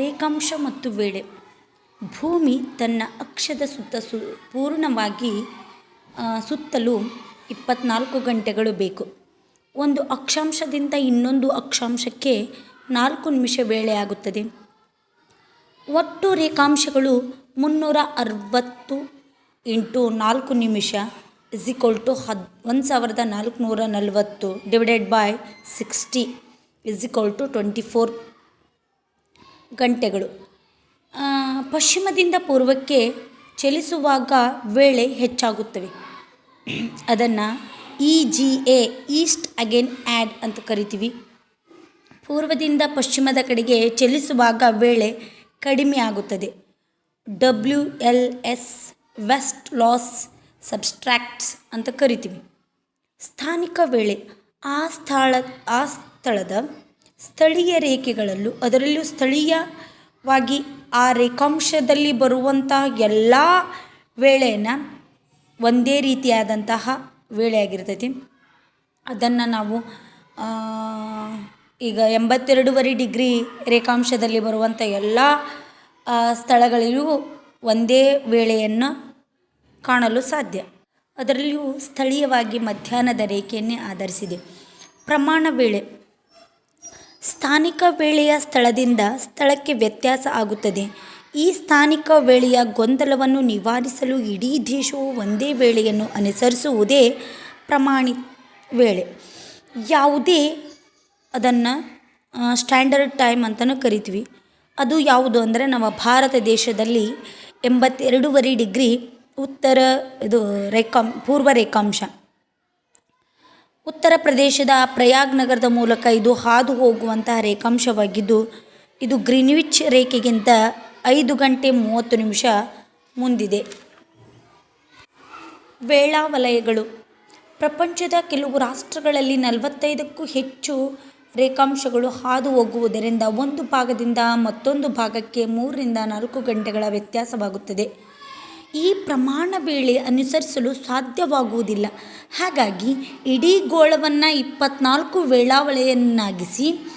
ರೇಖಾಂಶ ಮತ್ತು ವೇಳೆ. ಭೂಮಿ ತನ್ನ ಅಕ್ಷದ ಸುತ್ತ ಸು, ಪೂರ್ಣವಾಗಿ ಸುತ್ತಲೂ ಇಪ್ಪತ್ನಾಲ್ಕು ಗಂಟೆಗಳು ಬೇಕು. ಒಂದು ಅಕ್ಷಾಂಶದಿಂದ ಇನ್ನೊಂದು ಅಕ್ಷಾಂಶಕ್ಕೆ ನಾಲ್ಕು ನಿಮಿಷ ವೇಳೆ ಆಗುತ್ತದೆ. ಒಟ್ಟು ರೇಖಾಂಶಗಳು ಮುನ್ನೂರ ಅರವತ್ತು ಇಂಟು ನಾಲ್ಕು ನಿಮಿಷ ಇಸ್ ಈಕ್ವಲ್ ಟು ಹದ್, ಒಂದು ಸಾವಿರದ ನಾಲ್ಕುನೂರ ನಲವತ್ತು divided by sixty is equal to twenty four. ಗಂಟೆಗಳು. ಪಶ್ಚಿಮದಿಂದ ಪೂರ್ವಕ್ಕೆ ಚಲಿಸುವಾಗ ವೇಳೆ ಹೆಚ್ಚಾಗುತ್ತವೆ. ಅದನ್ನು E G A east gain add ಅಂತ ಕರಿತೀವಿ. ಪೂರ್ವದಿಂದ ಪಶ್ಚಿಮದ ಕಡೆಗೆ ಚಲಿಸುವಾಗ ವೇಳೆ ಕಡಿಮೆ ಆಗುತ್ತದೆ. W L S west loss subtracts ಅಂತ ಕರಿತೀವಿ. ಸ್ಥಾನಿಕ ವೇಳೆ ಆ ಸ್ಥಳ, ಆ ಸ್ಥಳದ ಸ್ಥಳೀಯ ರೇಖೆಗಳಲ್ಲೂ, ಅದರಲ್ಲೂ ಸ್ಥಳೀಯವಾಗಿ ಆ ರೇಖಾಂಶದಲ್ಲಿ ಬರುವಂತಹ ಎಲ್ಲ ವೇಳೆಯನ್ನು ಒಂದೇ ರೀತಿಯಾದಂತಹ ವೇಳೆಯಾಗಿರ್ತೈತಿ ಅದನ್ನು ನಾವು ಈಗ ಎಂಬತ್ತೆರಡೂವರೆ ಡಿಗ್ರಿ ರೇಖಾಂಶದಲ್ಲಿ ಬರುವಂಥ ಎಲ್ಲ ಸ್ಥಳಗಳಿಗೂ ಒಂದೇ ವೇಳೆಯನ್ನು ಕಾಣಲು ಸಾಧ್ಯ. ಅದರಲ್ಲಿಯೂ ಸ್ಥಳೀಯವಾಗಿ ಮಧ್ಯಾಹ್ನದ ರೇಖೆಯನ್ನೇ ಆಧರಿಸಿದೆ. ಪ್ರಮಾಣ ವೇಳೆ ಸ್ಥಾನಿಕ ವೇಳೆಯ ಸ್ಥಳದಿಂದ ಸ್ಥಳಕ್ಕೆ ವ್ಯತ್ಯಾಸ ಆಗುತ್ತದೆ. ಈ ಸ್ಥಾನಿಕ ವೇಳೆಯ ಗೊಂದಲವನ್ನು ನಿವಾರಿಸಲು ಇಡೀ ದೇಶವು ಒಂದೇ ವೇಳೆಯನ್ನು ಅನುಸರಿಸುವುದೇ ಪ್ರಮಾಣಿ ವೇಳೆ. ಯಾವುದೇ ಅದನ್ನು ಸ್ಟ್ಯಾಂಡರ್ಡ್ ಟೈಮ್ ಅಂತಲೂ ಕರಿತೀವಿ. ಅದು ಯಾವುದು ಅಂದರೆ ನಮ್ಮ ಭಾರತ ದೇಶದಲ್ಲಿ ಎಂಬತ್ತೆರಡೂವರೆ ಡಿಗ್ರಿ ಉತ್ತರ, ಇದು ರೇಖಾಂ, ಪೂರ್ವ ರೇಖಾಂಶ. ಉತ್ತರ ಪ್ರದೇಶದ ಪ್ರಯಾಗ್ ನಗರದ ಮೂಲಕ ಇದು ಹಾದು ಹೋಗುವಂತಹ ರೇಖಾಂಶವಾಗಿದ್ದು, ಇದು ಗ್ರೀನ್ವಿಚ್ ರೇಖೆಗಿಂತ ಐದು ಗಂಟೆ ಮೂವತ್ತು ನಿಮಿಷ ಮುಂದಿದೆ. ವೇಳಾವಲಯಗಳು. ಪ್ರಪಂಚದ ಕೆಲವು ರಾಷ್ಟ್ರಗಳಲ್ಲಿ ನಲವತ್ತೈದಕ್ಕೂ ಹೆಚ್ಚು ರೇಖಾಂಶಗಳು ಹಾದು ಹೋಗುವುದರಿಂದ ಒಂದು ಭಾಗದಿಂದ ಮತ್ತೊಂದು ಭಾಗಕ್ಕೆ ಮೂರರಿಂದ ನಾಲ್ಕು ಗಂಟೆಗಳ ವ್ಯತ್ಯಾಸವಾಗುತ್ತದೆ. ಈ ಪ್ರಮಾಣ ವೇಳೆ ಅನುಸರಿಸಲು ಸಾಧ್ಯವಾಗುವುದಿಲ್ಲ. ಹಾಗಾಗಿ ಇಡೀ ಗೋಳವನ್ನು ಇಪ್ಪತ್ನಾಲ್ಕು ವೇಳಾವಳೆಯನ್ನಾಗಿಸಿ,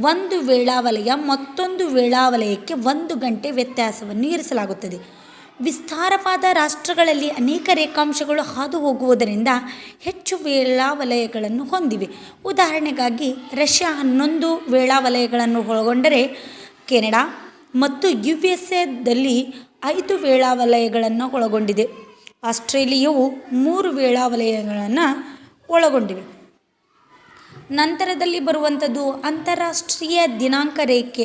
ಒಂದು ವೇಳಾವಲಯ ಮತ್ತೊಂದು ವೇಳಾವಲಯಕ್ಕೆ ಒಂದು ಗಂಟೆ ವ್ಯತ್ಯಾಸವನ್ನು ಇರಿಸಲಾಗುತ್ತದೆ. ವಿಸ್ತಾರವಾದ ರಾಷ್ಟ್ರಗಳಲ್ಲಿ ಅನೇಕ ರೇಖಾಂಶಗಳು ಹಾದು ಹೋಗುವುದರಿಂದ ಹೆಚ್ಚು ವೇಳಾವಲಯಗಳನ್ನು ಹೊಂದಿವೆ. ಉದಾಹರಣೆಗಾಗಿ, ರಷ್ಯಾ ಹನ್ನೊಂದು ವೇಳಾವಲಯಗಳನ್ನು ಒಳಗೊಂಡರೆ ಕೆನಡಾ ಮತ್ತು ಯು ಎಸ್ ಎದಲ್ಲಿ ಐದು ವೇಳಾವಲಯಗಳನ್ನು ಒಳಗೊಂಡಿದೆ. ಆಸ್ಟ್ರೇಲಿಯವು ಮೂರು ವೇಳಾವಲಯಗಳನ್ನು ಒಳಗೊಂಡಿವೆ. ನಂತರದಲ್ಲಿ ಬರುವಂಥದ್ದು ಅಂತಾರಾಷ್ಟ್ರೀಯ ದಿನಾಂಕ ರೇಖೆ.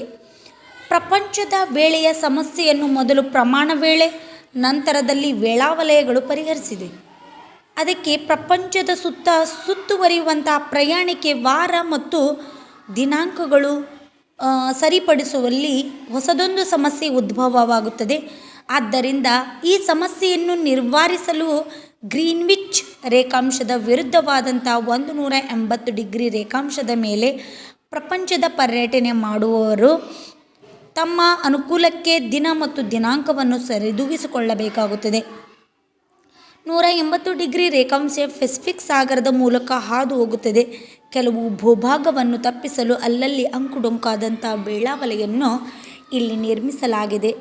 ಪ್ರಪಂಚದ ವೇಳೆಯ ಸಮಸ್ಯೆಯನ್ನು ಮೊದಲು ಪ್ರಮಾಣ ವೇಳೆ, ನಂತರದಲ್ಲಿ ವೇಳಾವಲಯಗಳು ಪರಿಹರಿಸಿದೆ. ಅದಕ್ಕೆ ಪ್ರಪಂಚದ ಸುತ್ತ ಸುತ್ತುವರಿಯುವಂಥ ಪ್ರಯಾಣಿಕೆ ವಾರ ಮತ್ತು ದಿನಾಂಕಗಳು ಸರಿಪಡಿಸುವಲ್ಲಿ ಹೊಸದೊಂದು ಸಮಸ್ಯೆ ಉದ್ಭವವಾಗುತ್ತದೆ. ಆದ್ದರಿಂದ ಈ ಸಮಸ್ಯೆಯನ್ನು ನಿರ್ವಾರಿಸಲು ಗ್ರೀನ್ವಿಚ್ ರೇಖಾಂಶದ ವಿರುದ್ಧವಾದಂಥ ಒಂದು ನೂರ ಎಂಬತ್ತು ಡಿಗ್ರಿ ರೇಖಾಂಶದ ಮೇಲೆ ಪ್ರಪಂಚದ ಪರ್ಯಟನೆ ಮಾಡುವವರು ತಮ್ಮ ಅನುಕೂಲಕ್ಕೆ ದಿನ ಮತ್ತು ದಿನಾಂಕವನ್ನು ಸರಿದೂಗಿಸಿಕೊಳ್ಳಬೇಕಾಗುತ್ತದೆ. ನೂರ ಎಂಬತ್ತು ಡಿಗ್ರಿ ರೇಖಾಂಶ ಪೆಸಿಫಿಕ್ ಸಾಗರದ ಮೂಲಕ ಹಾದು ಹೋಗುತ್ತದೆ. ಕೆಲವು ಭೂಭಾಗವನ್ನು ತಪ್ಪಿಸಲು ಅಲ್ಲಲ್ಲಿ ಅಂಕುಡೊಂಕಾದಂಥ ಬೇಳಾವಲೆಯನ್ನು ಇಲ್ಲಿ ನಿರ್ಮಿಸಲಾಗಿದೆ.